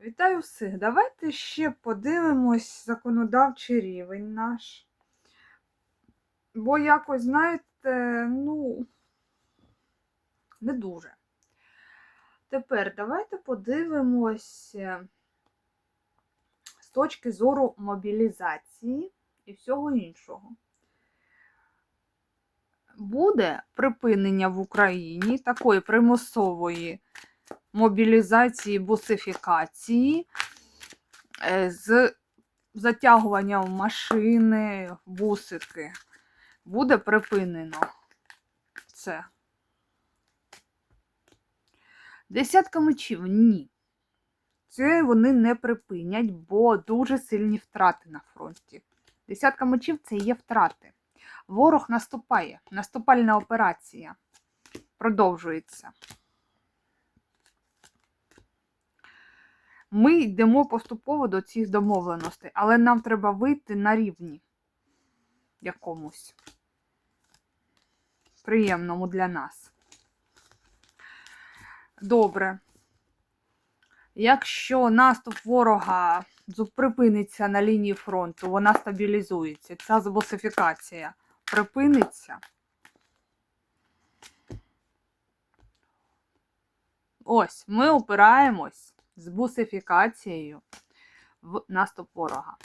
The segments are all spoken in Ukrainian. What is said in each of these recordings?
Вітаю всіх! Давайте ще подивимось законодавчий рівень наш. Бо якось, знаєте, ну, не дуже. Тепер давайте подивимось з точки зору мобілізації і всього іншого. Буде припинення в Україні такої примусової мобілізації, бусифікації, е, з затягуванням машини, бусики. Буде припинено це. Десятка мечів ні. Це вони не припинять, бо дуже сильні втрати на фронті. Десятка мечів це є втрати. Ворог наступає. Наступальна операція продовжується. Ми йдемо поступово до цих домовленостей, але нам треба вийти на рівні якомусь приємному для нас. Добре. Якщо наступ ворога припиниться на лінії фронту, вона стабілізується, ця збосифікація припиниться. Ось, ми опираємось з бусифікацією в наступ ворога.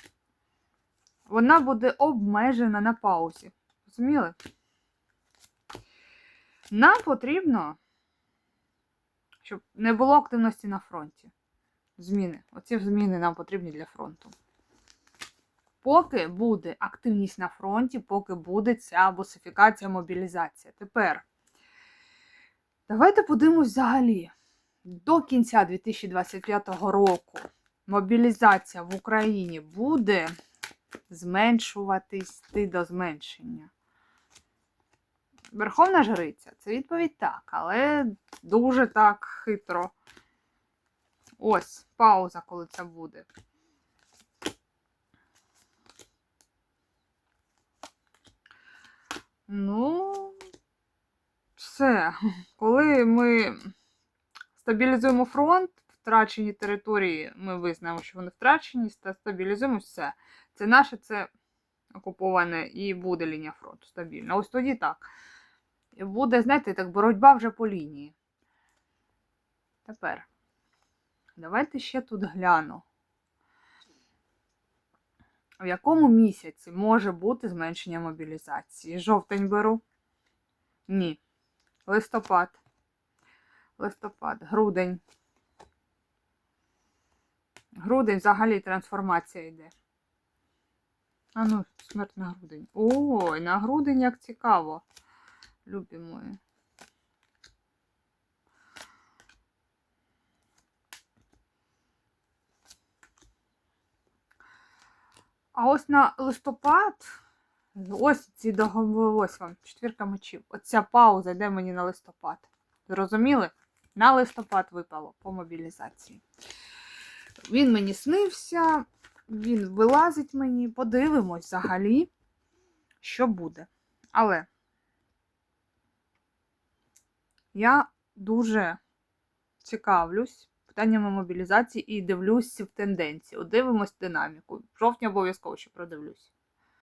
Вона буде обмежена на паузі. Розуміли? Нам потрібно, щоб не було активності на фронті. Зміни. Оці зміни нам потрібні для фронту. Поки буде активність на фронті, поки буде ця бусифікація, мобілізація. Тепер давайте подивимось взагалі до кінця 2025 року мобілізація в Україні буде зменшуватись йти до зменшення. Верховна Жриця це відповідь так, але дуже так хитро. Ось пауза, коли це буде. Ну, все. Коли ми стабілізуємо фронт, втрачені території, ми визнаємо, що вони втрачені, та стабілізуємо все. Це наше, це окуповане і буде лінія фронту стабільна. Ось тоді так. Буде, знаєте, так, боротьба вже по лінії. Тепер, давайте ще тут гляну. В якому місяці може бути зменшення мобілізації? Жовтень беру? Ні. Листопад листопад, грудень. Грудень взагалі трансформація йде. А ну, смерть на грудень. Ой, на грудень як цікаво. Любі мої. А ось на листопад, ось ці договори, ось вам, четвірка мечів. Оця пауза йде мені на листопад. Зрозуміли? На листопад випало по мобілізації. Він мені снився, він вилазить мені, подивимось взагалі, що буде. Але я дуже цікавлюсь питаннями мобілізації і дивлюсь в тенденції. Дивимось динаміку. В жовтні обов'язково ще продивлюсь.